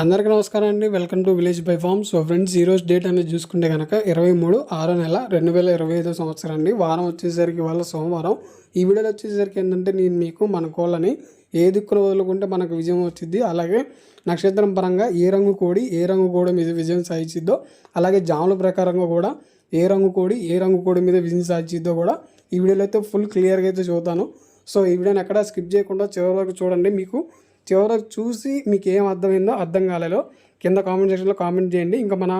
అందరికీ నమస్కారం అండి. Welcome to village by farm so friends ఈరోజు డేట్ అనేది చూసుకుంటే కనుక ఇరవై మూడు ఆరో నెల రెండు వేల ఇరవై ఐదో సంవత్సరం అండి. వారం వచ్చేసరికి వాళ్ళ సోమవారం. ఈ వీడియోలో వచ్చేసరికి ఏంటంటే నేను మీకు మన కోళ్ళని ఏ దిక్కులో వదులుకుంటే మనకు విజయం వచ్చింది అలాగే నక్షత్రం పరంగా ఏ రంగు కోడి ఏ రంగు కోడి మీద విజయం సాధించిద్దో అలాగే జాముల ప్రకారంగా కూడా ఏ రంగు కోడి ఏ రంగు కోడి మీద విజయం సాధించిద్దో కూడా ఈ వీడియోలో అయితే ఫుల్ క్లియర్గా అయితే చూద్దాను సో ఈ వీడియోని ఎక్కడ స్కిప్ చేయకుండా చివరి వరకు చూడండి. మీకు చివరకు చూసి మీకు ఏం అర్థమైందో అర్థం కాలేదో కింద కామెంట్ సెక్షన్లో కామెంట్ చేయండి. ఇంకా మన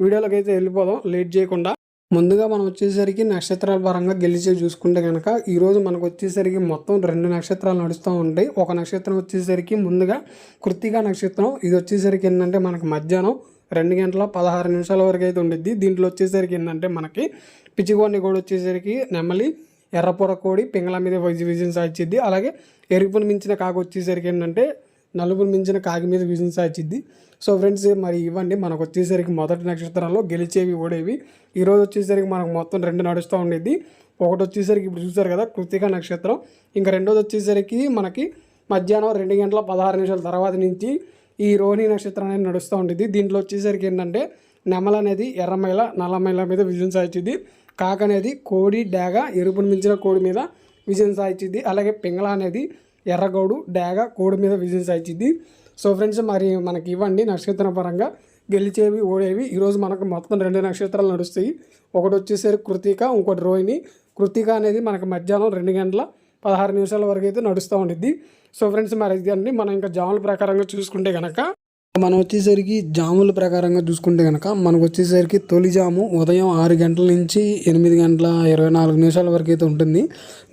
వీడియోలోకి అయితే వెళ్ళిపోదాం. లేట్ చేయకుండా. ముందుగా మనం వచ్చేసరికి నక్షత్రాల పరంగా గెలిచే చూసుకుంటే కనుక ఈరోజు మనకు వచ్చేసరికి మొత్తం రెండు నక్షత్రాలు నడుస్తూ ఉంటాయి. ఒక నక్షత్రం వచ్చేసరికి ముందుగా కృత్తిక నక్షత్రం. ఇది వచ్చేసరికి ఏంటంటే మనకి మధ్యాహ్నం రెండు గంటల పదహారు నిమిషాల వరకు అయితే ఉండిద్ది. దీంట్లో వచ్చేసరికి ఏంటంటే మనకి పిచ్చిగోని కూడా వచ్చేసరికి నెమలి ఎర్రపొర కోడి పింగళ మీద విజయం సాధించింది అలాగే ఎరుపును మించిన కాకి వచ్చేసరికి ఏంటంటే నలుపును మించిన కాకి మీద విజయం సాధించింది సో ఫ్రెండ్స్ మరి ఇవ్వండి. మనకు వచ్చేసరికి మొదటి నక్షత్రంలో గెలిచేవి ఓడేవి. ఈరోజు వచ్చేసరికి మనకు మొత్తం రెండు నడుస్తూ ఉండేది ఒకటి వచ్చేసరికి ఇప్పుడు చూసారు కదా కృతిక నక్షత్రం. ఇంకా రెండోది వచ్చేసరికి మనకి మధ్యాహ్నం రెండు గంటల పదహారు నిమిషాల తర్వాత నుంచి ఈ రోహిణి నక్షత్రం అనేది నడుస్తూ ఉండేది దీంట్లో వచ్చేసరికి ఏంటంటే నెమల అనేది ఎర్రమైల నల్లమైల మీద విజయం సాధించింది కాక అనేది కోడి డాగ ఎరుపును మించిన కోడి మీద విజయం సాధించింది. అలాగే పింగళ అనేది ఎర్రగౌడు డాగ కోడి మీద విజయం సాధించింది. సో ఫ్రెండ్స్ మరి మనకి ఇవ్వండి నక్షత్ర పరంగా. గెలిచేవి ఓడేవి. ఈరోజు మనకు మొత్తం రెండు నక్షత్రాలు నడుస్తాయి. ఒకటి వచ్చేసరికి కృతిక ఇంకోటి రోహిణి. కృతిక అనేది మనకు మధ్యాహ్నం రెండు గంటల పదహారు నిమిషాల వరకు అయితే నడుస్తూ ఉండిద్ది. సో ఫ్రెండ్స్ మరి ఇది మనం ఇంకా జాముల ప్రకారంగా చూసుకుంటే కనుక మనం వచ్చేసరికి జాముల ప్రకారంగా చూసుకుంటే కనుక మనకు వచ్చేసరికి తొలి జాము ఉదయం ఆరు గంటల నుంచి ఎనిమిది గంటల ఇరవై నాలుగు నిమిషాల వరకు అయితే ఉంటుంది.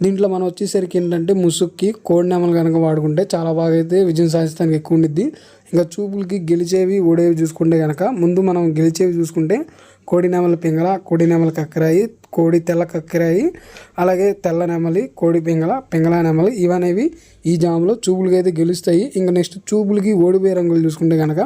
దీంట్లో మనం వచ్చేసరికి ఏంటంటే ముసుక్కి కోడి నెమలు కనుక వాడుకుంటే చాలా బాగా అయితే విజయం సాధిస్తానికి ఎక్కువ ఉండిద్ది. ఇంకా చూపులకి గెలిచేవి ఓడేవి చూసుకుంటే కనుక ముందు మనం గెలిచేవి చూసుకుంటే కోడి నెమలి పింగళ కోడి నెమలి కక్కరాయి కోడి తెల్ల కక్కరాయి అలాగే తెల్ల నెమలి కోడి పింగళ పింగళ నెమలి ఇవనేవి ఈ జాములో చూపులకి అయితే గెలుస్తాయి. ఇంకా నెక్స్ట్ చూపులకి ఓడిపోయే రంగులు చూసుకుంటే కనుక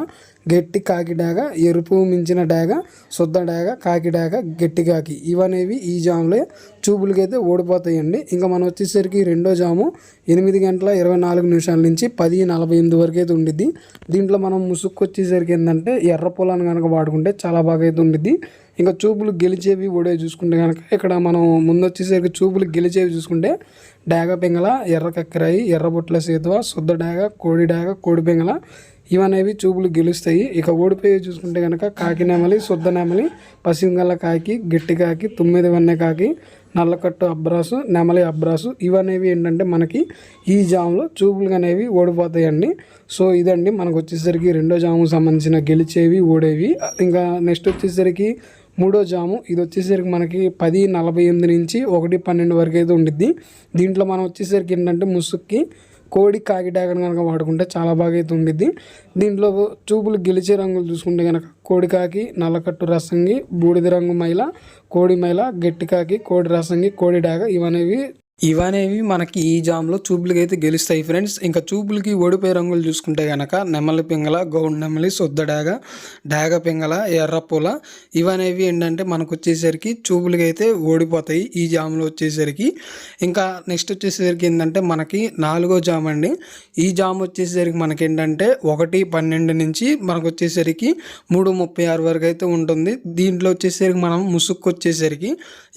గట్టి కాకి డాగ ఎరుపు మించిన డాగ శుద్ధ డాగ కాకి డాగ గట్టి కాకి. ఇవనేవి ఈ జాములో. చూపులకైతే ఓడిపోతాయండి ఇంకా మనం వచ్చేసరికి రెండో జాము ఎనిమిది గంటల ఇరవై నాలుగు నిమిషాల నుంచి పది నలభై ఎనిమిది వరకు అయితే ఉండిద్ది. దీంట్లో మనం ముసుక్కు వచ్చేసరికి ఏంటంటే ఎర్ర పొలాన్ని కనుక వాడుకుంటే చాలా బాగా అయితే ఉండిద్ది. ఇంకా చూపులు గెలిచేవి ఓడే చూసుకుంటే కనుక ఇక్కడ మనం ముందు వచ్చేసరికి చూపులు గెలిచేవి చూసుకుంటే డేగ పింగళ ఎర్ర కక్కరాయి ఎర్ర బొట్ల సేతువ శుద్ధ డేగ కోడి డేగ కోడి పింగళ. ఇవనేవి చూపులు గెలుస్తాయి. ఇక ఓడిపోయి చూసుకుంటే కనుక కాకి నెమలి శుద్ధ నెమలి పసింగల కాకి గట్టి కాకి తొమ్మిది వన్నె కాకి నల్లకట్టు అబ్రాసు నెమలి అబ్రాసు. ఇవనేవి ఏంటంటే మనకి ఈ జాములో చూపులు అనేవి ఓడిపోతాయండి. సో ఇదండి మనకు వచ్చేసరికి రెండో జాముకు సంబంధించిన గెలిచేవి ఓడేవి. ఇంకా నెక్స్ట్ వచ్చేసరికి మూడో జాము. ఇది వచ్చేసరికి మనకి పది నలభై ఎనిమిది నుంచి ఒకటి పన్నెండు వరకు అయితే ఉండిద్ది. దీంట్లో మనం వచ్చేసరికి ఏంటంటే ముసుక్కి కోడి కాకి కనుక వాడుకుంటే చాలా బాగా అయితే ఉండిద్ది. దీంట్లో చూపులు గెలిచే రంగులు చూసుకుంటే కనుక కోడి కాకి నల్లకట్టు రసంగి బూడిద రంగు మైల కోడి మైల గట్టి కాకి కోడి రసంగి కోడి డాగ ఇవనేవి ఇవనేవి మనకి ఈ జామ్లో చూపులకి అయితే గెలుస్తాయి ఫ్రెండ్స్. ఇంకా చూపులకి ఓడిపోయే రంగులు చూసుకుంటే కనుక నెమలి పింగళ గౌండ్ నెమలి శుద్ధ డాగ డాగ పింగళ ఎర్రపూల ఇవనేవి ఏంటంటే మనకు వచ్చేసరికి చూపులకి అయితే ఓడిపోతాయి ఈ జామ్లో వచ్చేసరికి. ఇంకా నెక్స్ట్ వచ్చేసరికి ఏంటంటే మనకి నాలుగో జామ్ అండి. ఈ జామ్ వచ్చేసరికి మనకి ఏంటంటే ఒకటి పన్నెండు నుంచి మనకు వచ్చేసరికి మూడు ముప్పై ఆరు వరకు అయితే ఉంటుంది. దీంట్లో వచ్చేసరికి మనం ముసుక్కు వచ్చేసరికి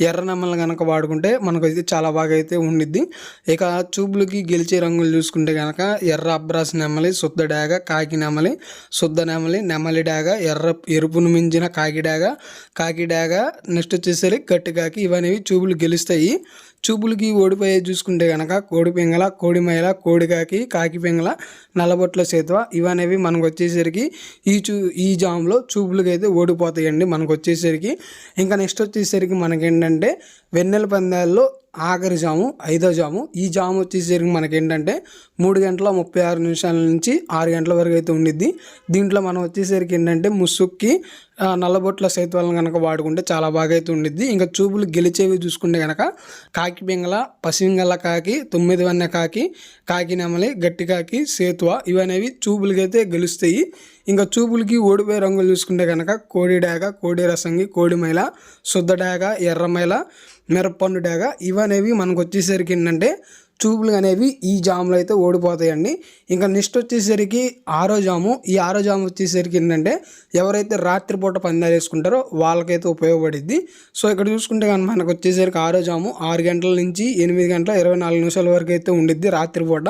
ఎర్ర నెమలు కనుక వాడుకుంటే మనకు అయితే చాలా బాగా అయితే ఉండిద్ది. ఇక చూపులకి గెలిచే రంగులు చూసుకుంటే కనుక ఎర్ర అబ్రాస్ నెమలి శుద్ధ డాగ కాకి నెమలి శుద్ధ నెమలి నెమలి డాగ ఎర్ర ఎరుపును మించిన కాకి డాగ కాకి డాగ నెక్స్ట్ వచ్చేసరికి గట్టి కాకి ఇవనేవి చూపులు గెలుస్తాయి. చూపులకి ఓడిపోయే చూసుకుంటే కనుక కోడి పింగళ కోడి మైల కోడి కాకి కాకి పింగళ నల్లబొట్ల సేతువ ఇవనేవి మనకు వచ్చేసరికి ఈ చూ ఈ జామ్లో చూపులకి అయితే ఓడిపోతాయండి మనకు వచ్చేసరికి. ఇంకా నెక్స్ట్ వచ్చేసరికి మనకేంటంటే వెన్నెల పందాల్లో ఆఖరి జాము ఐదో జాము. ఈ జాము వచ్చేసరికి మనకేంటంటే మూడు గంటల ముప్పై ఆరు నిమిషాల నుంచి ఆరు గంటల వరకు అయితే ఉండిద్ది. దీంట్లో మనం వచ్చేసరికి ఏంటంటే ముసుక్కి నల్లబొట్ల సేతువాలను కనుక వాడుకుంటే చాలా బాగా అయితే ఉండిద్ది. ఇంకా చూపులు గెలిచేవి చూసుకుంటే కనుక కాకి పింగళ పసిపింగళ కాకి తొమ్మిది వన్నె కాకి కాకి నెమలి గట్టి కాకి సేతువ ఇవనేవి చూపులకైతే గెలుస్తాయి. ఇంకా చూపులకి ఓడిపోయే రంగులు చూసుకుంటే కనుక కోడి డాగ కోడి రసంగి కోడి మైల శుద్ధ డాగ ఎర్ర మైల మిరప్పండు డాగ ఇవనేవి మనకు వచ్చేసరికి ఏంటంటే చూపులు అనేవి ఈ జాములు అయితే ఓడిపోతాయండి. ఇంకా నెక్స్ట్ వచ్చేసరికి ఆరో జాము. ఈ ఆరో జాము వచ్చేసరికి ఏంటంటే ఎవరైతే రాత్రిపూట పందాలు వేసుకుంటారో వాళ్ళకైతే ఉపయోగపడిద్ది. సో ఇక్కడ చూసుకుంటే కానీ మనకు వచ్చేసరికి ఆరో జాము ఆరు గంటల నుంచి ఎనిమిది గంటల ఇరవై నాలుగు నిమిషాల వరకు అయితే ఉండిద్ది రాత్రిపూట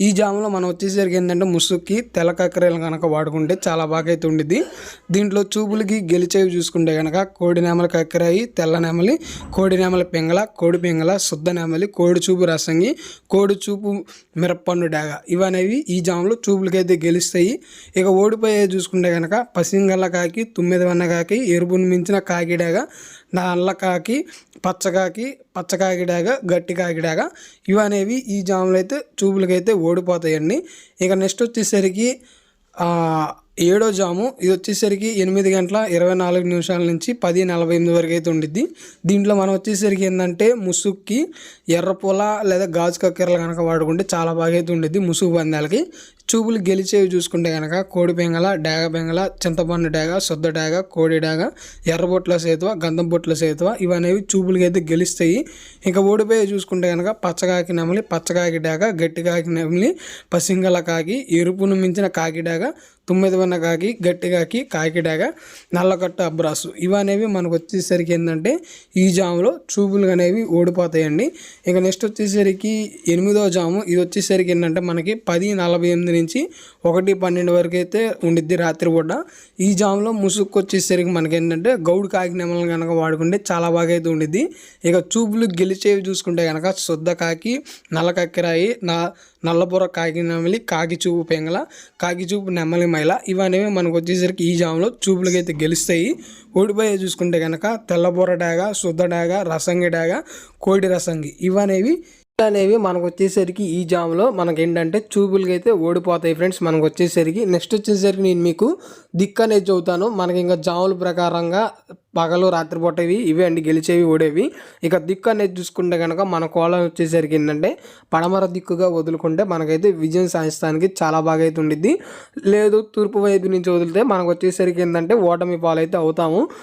ఈ జాములో మనం వచ్చేసరికి ఏంటంటే ముసుక్కి తెల్ల కక్కరేలు కనుక వాడుకుంటే చాలా బాగా అయితే ఉండిద్ది. దీంట్లో చూపులకి గెలిచేవి చూసుకుంటే కనుక కోడి నెమల కక్కరాయి తెల్ల నెమలి కోడి నెమల పింగళ కోడి పింగళ శుద్ధ నెమలి కోడి చూపు రసంగి కోడి చూపు మిరప్పండు డాగ. ఇవనేవి ఈ జాములు చూపులకైతే గెలుస్తాయి. ఇక ఓడిపోయే చూసుకుంటే కనుక పసింగల్ల కాకి తొమ్మిది వన్న కాకి ఎరుపును మించిన కాకి డాగ నల్ల కాకి పచ్చకాకి పచ్చకాకిడాగ గట్టి కాకిడాగ ఇవనేవి ఈ జాములు అయితే చూపులకైతే ఓడిపోతాయండి. ఇక నెక్స్ట్ వచ్చేసరికి ఏడో జాము. ఇది వచ్చేసరికి ఎనిమిది గంటల ఇరవై నాలుగు నిమిషాల నుంచి పది నలభై ఎనిమిది వరకు అయితే ఉండిద్ది. దీంట్లో మనం వచ్చేసరికి ఏంటంటే ముసుగుకి ఎర్రపూల లేదా గాజు కక్కెరలు కనుక వాడుకుంటే చాలా బాగా అయితే ఉండిద్ది ముసుగు పందాలకి. చూపులు గెలిచేవి చూసుకుంటే కనుక కోడి పెంగల డేగ పెంగల చింతపండు డేగ శుద్ధ డాగ కోడి డాగ ఎర్రబొట్ల సేతువ గంధం బొట్ల సేతువ ఇవనేవి చూపులకి అయితే గెలుస్తాయి. ఇంకా ఓడిపోయి చూసుకుంటే కనుక పచ్చకాకి నెమలి పచ్చకాకి డేగ గట్టి కాకి నెమలి పసింగల కాకి ఎరుపును మించిన కాకి డేగ తొమ్మిది వన్న కాకి గట్టిగాకి కాకి నల్లకట్టు నల్లకట్ట అబ్రాసు ఇవనేవి మనకు వచ్చేసరికి ఏంటంటే ఈ జాములో చూపులు అనేవి ఓడిపోతాయండి. ఇక నెక్స్ట్ వచ్చేసరికి ఎనిమిదో జాము. ఇది వచ్చేసరికి ఏంటంటే మనకి పది నలభై ఎనిమిది నుంచి ఒకటి పన్నెండు వరకు అయితే ఉండిద్ది రాత్రిపూట ఈ జాములో ముసుగు వచ్చేసరికి మనకి ఏంటంటే గౌడు కాకి నెమలను కనుక వాడుకుంటే చాలా బాగా అయితే ఉండిద్ది. ఇక చూపులు గెలిచేవి చూసుకుంటే కనుక శుద్ధ కాకి నల్ల కక్కిరాయి నా నల్లబుర్ర కాకి నెమలి కాకి చూపు పెంగల కాకి చూపు నెమలి మైల ఇవనేవి మనకు వచ్చేసరికి ఈ జామ్లో చూపులకి అయితే గెలుస్తాయి. ఓడిపోయే చూసుకుంటే కనుక తెల్లబుర్ర డాగ శుద్ధ డాగ రసంగి డాగ కోడి రసంగి ఇవనేవి అనేవి మనకు వచ్చేసరికి ఈ జామ్లో మనకి ఏంటంటే చూపులకి అయితే ఓడిపోతాయి ఫ్రెండ్స్ మనకు వచ్చేసరికి. నెక్స్ట్ వచ్చేసరికి నేను మీకు దిక్కు అనేది చదువుతాను మనకి ఇంకా జాముల ప్రకారంగా పగలు రాత్రిపూట ఇవి ఇవే అండి గెలిచేవి ఓడేవి. ఇక దిక్కు అనేది చూసుకుంటే కనుక మన కోలం వచ్చేసరికి ఏంటంటే పడమర దిక్కుగా వదులుకుంటే మనకైతే విజయం సాధించడానికి చాలా బాగా అయితే ఉండిద్ది. లేదు తూర్పు వైపు నుంచి వదిలితే మనకు వచ్చేసరికి ఏంటంటే ఓటమి పాలైతే అవుతాము.